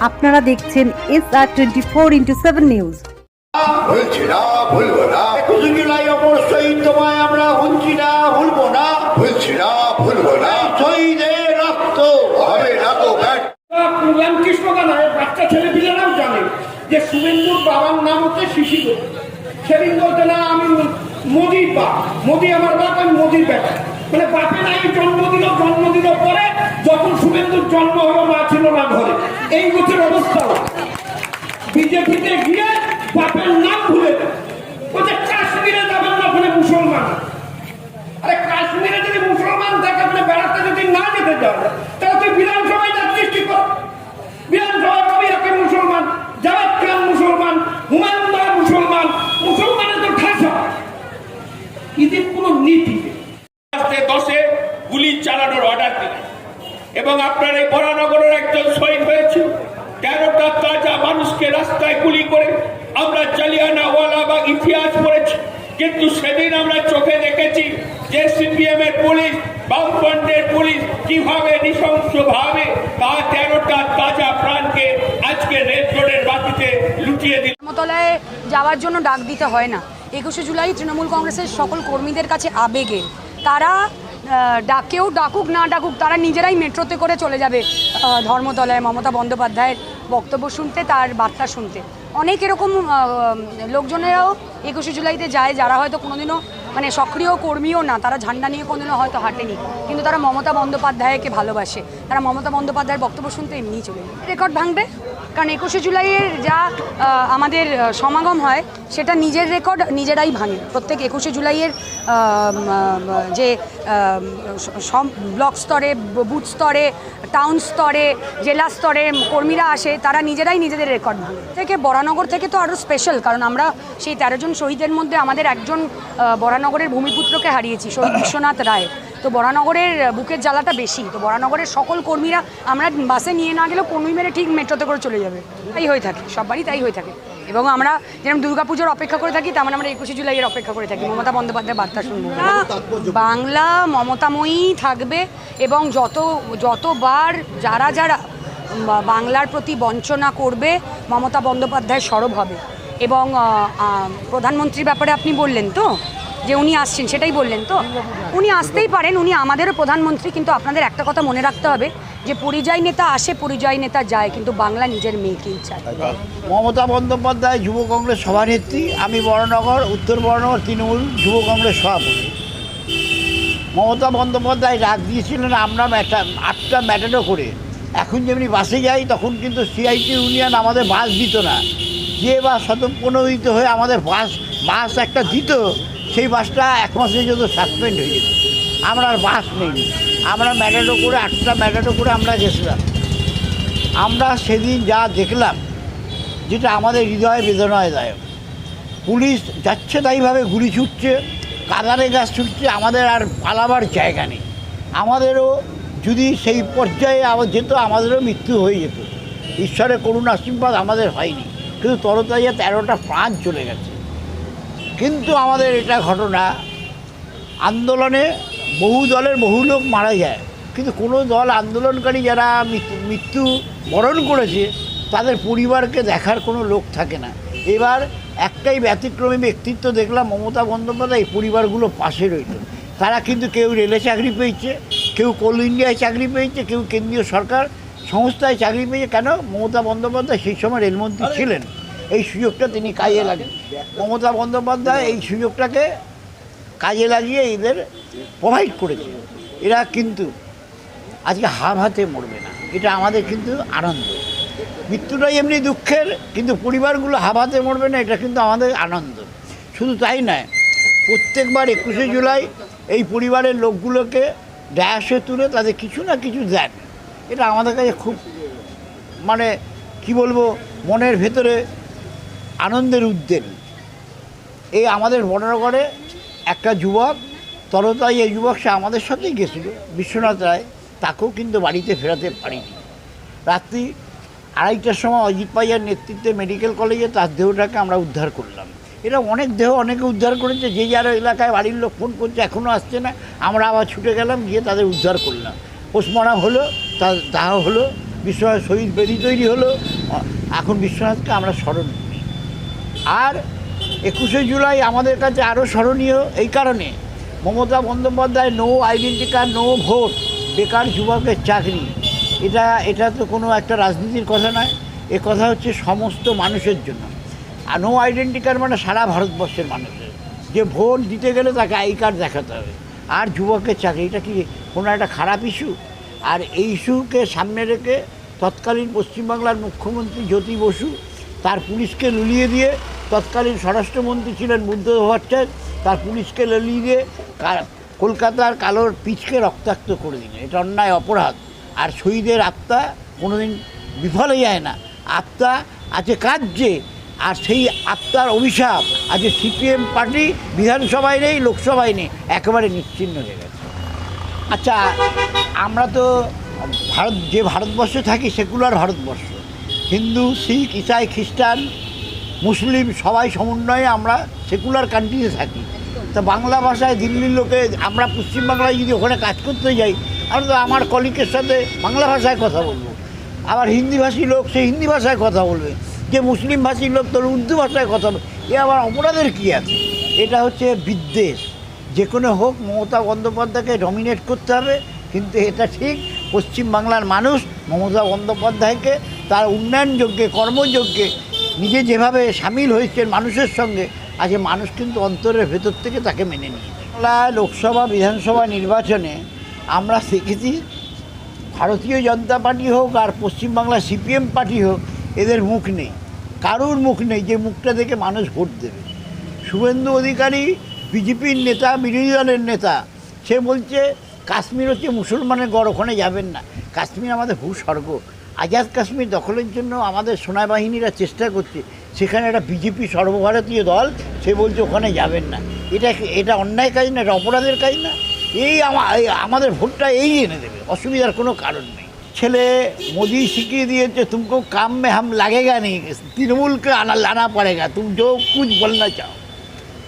আপনারা দেখছেন S R twenty four into seven news ভুলছি না ভুলবো না। একুশে জুলাই অবশ্যই তোমায় আমরা না ভুলবো না। ভুলছি না ভুলবো না। শহীদের রক্ত। হবে না তো ব্যাট। রামকৃষ্ণ গানায় বাচ্চা ছেলে পিলেরাও জানে। যে শুভেন্দুর বাবার নাম হচ্ছে শিশির। সেদিন বলতে না আমি মোদির বাপ। মোদি আমার বাপ আমি মোদির বেটা। মানে বাপে নাই জন্ম দিল জন্ম দিল পরে যখন শুভেন্দুর জন্ম হলো মা ছিল না ঘরে এই গোছের অবস্থা বিজেপিতে গিয়ে বাপের নাম ভুলে যায়। বলছে কাশ্মীরে যাবেন না ওখানে মুসলমান আরে কাশ্মীরে যদি মুসলমান থাকে আপনি বেড়াতে যদি না তাহলে তুই বিধানসভায় যাচ্ছিস কি কর। বিধানসভায় কবি একই মুসলমান জাভেদ খান মুসলমান হুমায়ুন দা মুসলমান। মুসলমানের তো ঠাসা। এদের কোনো নীতি দশে গুলি চালানোর অর্ডার দিলেন। এবং আপনার এই বরানগরের একজন শহীদ হয়েছে। তেরোটা তাজা মানুষকে রাস্তায় গুলি করে আমরা জালিয়ানা ওয়ালাবাগ ইতিহাস পড়েছি। কিন্তু সেদিন আমরা চোখে দেখেছি যে সিপিএম এর পুলিশ, বামফ্রন্টের পুলিশ কীভাবে নৃশংসভাবে তা তেরোটা তাজা প্রাণকে আজকে রেড বাতিতে লুটিয়ে দিল। ধর্মতলায় যাওয়ার জন্য ডাক দিতে হয় না। একুশে জুলাই তৃণমূল কংগ্রেসের সকল কর্মীদের কাছে আবেগে। তারা ডাকেও ডাকুক, না ডাকুক, তারা নিজেরাই মেট্রোতে করে চলে যাবে ধর্মতলায়। মমতা বন্দ্যোপাধ্যায়ের বক্তব্য শুনতে, তার বার্তা শুনতে। অনেক এরকম লোকজনেরাও একুশে জুলাইতে যায়। যারা হয়তো কোনোদিনও মানে সক্রিয় কর্মীও না, তারা ঝান্ডা নিয়ে কোনোদিনও হয়তো হাঁটেনি। কিন্তু তারা মমতা বন্দ্যোপাধ্যায়কে ভালোবাসে। তারা মমতা বন্দ্যোপাধ্যায়ের বক্তব্য শুনতে এমনিই চলে রেকর্ড ভাঙবে, কারণ একুশে জুলাইয়ের যা আমাদের সমাগম হয়, সেটা নিজের রেকর্ড নিজেরাই ভাঙে। প্রত্যেক একুশে জুলাইয়ের যে সব ব্লক স্তরে, বুথ স্তরে, টাউন স্তরে, জেলা স্তরে কর্মীরা আসে, তারা নিজেরাই নিজেদের রেকর্ড ভাঙে। থেকে বরানগর থেকে তো আরও স্পেশাল কারণ আমরা সেই তেরো জন শহীদের মধ্যে আমাদের একজন বরানগরের ভূমিপুত্রকে হারিয়েছি, শহীদ বিশ্বনাথ রায়। তো বরানগরের বুকের জ্বালাটা বেশি, তো বরানগরের সকল কর্মীরা আমরা বাসে নিয়ে না গেলেও কর্মী মেরে ঠিক মেট্রোতে করে চলে যাবে। তাই হয়ে থাকে সববারই তাই হয়ে থাকে। এবং আমরা যেরকম দুর্গাপুজোর অপেক্ষা করে থাকি, তেমন আমরা একুশে জুলাইয়ের অপেক্ষা করে থাকি। মমতা বন্দ্যোপাধ্যায়ের বার্তা শুনব। বাংলা মমতাময়ী থাকবে এবং যত, যতবার যারা যারা বাংলার প্রতি বঞ্চনা করবে, মমতা বন্দ্যোপাধ্যায় সরব হবে। এবং প্রধানমন্ত্রীর ব্যাপারে আপনি বললেন তো? যে উনি আসছেন, সেটাই বললেন তো? উনি আসতেই পারেন, উনি আমাদেরও প্রধানমন্ত্রী, কিন্তু আপনাদের একটা কথা মনে রাখতে হবে যে পরিযায়ী নেতা আসে, পরিযায়ী নেতা যায়, কিন্তু বাংলা নিজের মেয়েকেই চায়। মমতা বন্দ্যোপাধ্যায় যুব কংগ্রেস সভানেত্রী, আমি বড়নগর, উত্তর বড়নগর, তৃণমূল যুব কংগ্রেস সভাপতি। মমতা বন্দ্যোপাধ্যায় ডাক দিয়েছিলেন, আমরা আটটা ম্যাটাডো করে। এখন যেমনি বাসে যাই, তখন কিন্তু সিআইটি ইউনিয়ন আমাদের বাস দিত না। যে বাস শতপ্রণোদিত হয়ে আমাদের বাস বাস একটা দিত সেই বাসটা এক মাসের জন্য সাসপেন্ড হয়ে যেত আমরা আর বাস নেই। আমরা ম্যাটাডো করে, আটটা ম্যাটাডো করে আমরা গেছিলাম। আমরা সেদিন যা দেখলাম, যেটা আমাদের হৃদয় বেদনায়দায়ক পুলিশ যাচ্ছে তাইভাবে গুলি ছুটছে, কাদারে গাছ ছুটছে, আমাদের আর পালাবার জায়গা নেই। আমাদেরও যদি সেই পর্যায়ে আবার যেত, আমাদেরও মৃত্যু হয়ে যেত। ঈশ্বরের করুণ আশীর্বাদ আমাদের হয়নি। কিন্তু তরতাজা তেরোটা প্রাণ চলে গেছে। কিন্তু আমাদের এটা ঘটনা আন্দোলনে বহু দলের বহু লোক মারা যায়। কিন্তু কোনো দল আন্দোলনকারী যারা মৃত্যু- বরণ করেছে তাদের পরিবারকে দেখার কোনো লোক থাকে না। এবার একটাই ব্যতিক্রমী ব্যক্তিত্ব দেখলাম মমতা বন্দ্যোপাধ্যায় এই পরিবারগুলো পাশে রইল। তারা কিন্তু কেউ রেলে চাকরি পেয়েছে কেউ কোল ইন্ডিয়ায় চাকরি পেয়েছে কেউ কেন্দ্রীয় সরকার সংস্থায় চাকরি পেয়েছে। কেন? মমতা বন্দ্যোপাধ্যায় সেই সময় রেলমন্ত্রী ছিলেন। এই সুযোগটা তিনি কাজে লাগেন মমতা বন্দ্যোপাধ্যায় এই সুযোগটাকে কাজে লাগিয়ে এদের প্রোভাইড করেছে। এরা কিন্তু আজকে হাফ হাতে মরবে না। এটা আমাদের কিন্তু আনন্দ। মৃত্যুটাই এমনি দুঃখের, কিন্তু পরিবারগুলো হাফ হাতে মরবে না, এটা কিন্তু আমাদের আনন্দ। শুধু তাই নয়, প্রত্যেকবার একুশে জুলাই এই পরিবারের লোকগুলোকে ড্যাশে তুলে তাদের কিছু না কিছু দেন। এটা আমাদের কাছে খুব মানে কি বলব, মনের ভেতরে আনন্দের উদ্দেল এই আমাদের বড়নগরে একটা যুবক তরতাই এই যুবক সে আমাদের সাথেই গেছিল। বিশ্বনাথ রায় তাকেও কিন্তু বাড়িতে ফেরাতে পারিনি। রাত্রি আড়াইটার সময় অজিত পাইয়ার নেতৃত্বে মেডিকেল কলেজে তার দেহটাকে আমরা উদ্ধার করলাম। এটা অনেক দেহ অনেকে উদ্ধার করেছে, যে যার এলাকায় বাড়ির লোক ফোন করছে এখনও আসছে না। আমরা আবার ছুটে গেলাম, গিয়ে তাদের উদ্ধার করলাম। পোস্টমর্টম হলো, তার দাহ হলো বিশ্বনাথ শহীদ বেদি তৈরি হলো। এখন বিশ্বনাথকে আমরা স্মরণ আর একুশে জুলাই আমাদের কাছে আরও স্মরণীয় এই কারণে Mamata Bandyopadhyay no identity card, no vote, বেকার যুবকের চাকরি। এটা এটা তো কোনো একটা রাজনীতির কথা নয়, এ কথা হচ্ছে সমস্ত মানুষের জন্য। আর নো আইডেন্টি কার্ড মানে সারা ভারতবর্ষের মানুষের। যে ভোট দিতে গেলে তাকে আই কার্ড দেখাতে হবে। আর যুবকের চাকরি, এটা কি কোনো একটা খারাপ ইস্যু? আর এই ইস্যুকে সামনে রেখে তৎকালীন পশ্চিমবাংলার মুখ্যমন্ত্রী জ্যোতি বসু তার পুলিশকে লুলিয়ে দিয়ে তৎকালীন স্বরাষ্ট্রমন্ত্রী ছিলেন বুদ্ধ ভট্টাচার্য, তার পুলিশকে দিয়ে কলকাতার কালোর পিচকে রক্তাক্ত করে দিলেন। এটা অন্যায়, অপরাধ। আর শহীদের আত্মা কোনোদিন বিফলে যায় না। আত্মা আছে কার্যে, আর সেই আত্মার অভিশাপ আজকে সিপিএম পার্টি বিধানসভায় নেই, লোকসভায় নেই, একেবারে নিশ্চিন্ন হয়ে গেছে। আচ্ছা আমরা তো ভারত যে ভারতবর্ষে থাকি সেকুলার ভারতবর্ষ। হিন্দু, শিখ, ইসাই, খ্রিস্টান মুসলিম সবাই সমন্বয়ে আমরা সেকুলার কান্ট্রিতে থাকি। তা বাংলা ভাষায় দিল্লির লোকে, আমরা পশ্চিমবাংলায় যদি ওখানে কাজ করতে যাই আমরা তো আমার কলিকের সাথে বাংলা ভাষায় কথা বলব। আবার হিন্দিভাষী লোক, সে হিন্দি ভাষায় কথা বলবে। যে মুসলিম ভাষী লোক, তোর উর্দু ভাষায় কথা বলবে। এ আবার অপরাধের কী আছে? এটা হচ্ছে বিদ্বেষ। যে কোনো হোক, মমতা বন্দ্যোপাধ্যায়কে ডমিনেট করতে হবে। কিন্তু এটা ঠিক, পশ্চিমবাংলার মানুষ মমতা বন্দ্যোপাধ্যায়কে তার উন্নয়নযোগ্যে, কর্মযোগ্যে নিজে যেভাবে সামিল হয়েছেন মানুষের সঙ্গে আজকে মানুষ কিন্তু অন্তরের ভেতর থেকে তাকে মেনে নিয়েছে। বাংলা লোকসভা, বিধানসভা নির্বাচনে আমরা দেখেছি, ভারতীয় জনতা পার্টি হোক আর পশ্চিমবাংলা সিপিএম পার্টি হোক, এদের মুখ নেই। কারুর মুখ নেই যে মুখটা দেখে মানুষ ভোট দেবে। শুভেন্দু অধিকারী, বিজেপির নেতা, বিরোধী দলের নেতা, সে বলছে, কাশ্মীর হচ্ছে মুসলমানের গড়, ওখানে যাবেন না। কাশ্মীর আমাদের ভূস্বর্গ। আজাদ কাশ্মীর দখলের জন্য আমাদের বাহিনীরা চেষ্টা করছে। সেখানে একটা বিজেপি সর্বভারতীয় দল, সে বলছে ওখানে যাবেন না। এটা এটা অন্যায় কাজ না, এটা অপরাধের কাজ না? এই আমাদের ভোটটা এই এনে দেবে, অসুবিধার কোনো কারণ নেই। ছেলে মোদি শিখিয়ে দিয়েছে তুমি কাম মেহাম লাগেগা নেই। তৃণমূলকে আনা লানা পড়েগা, তুমি যো বল বলনা চাও।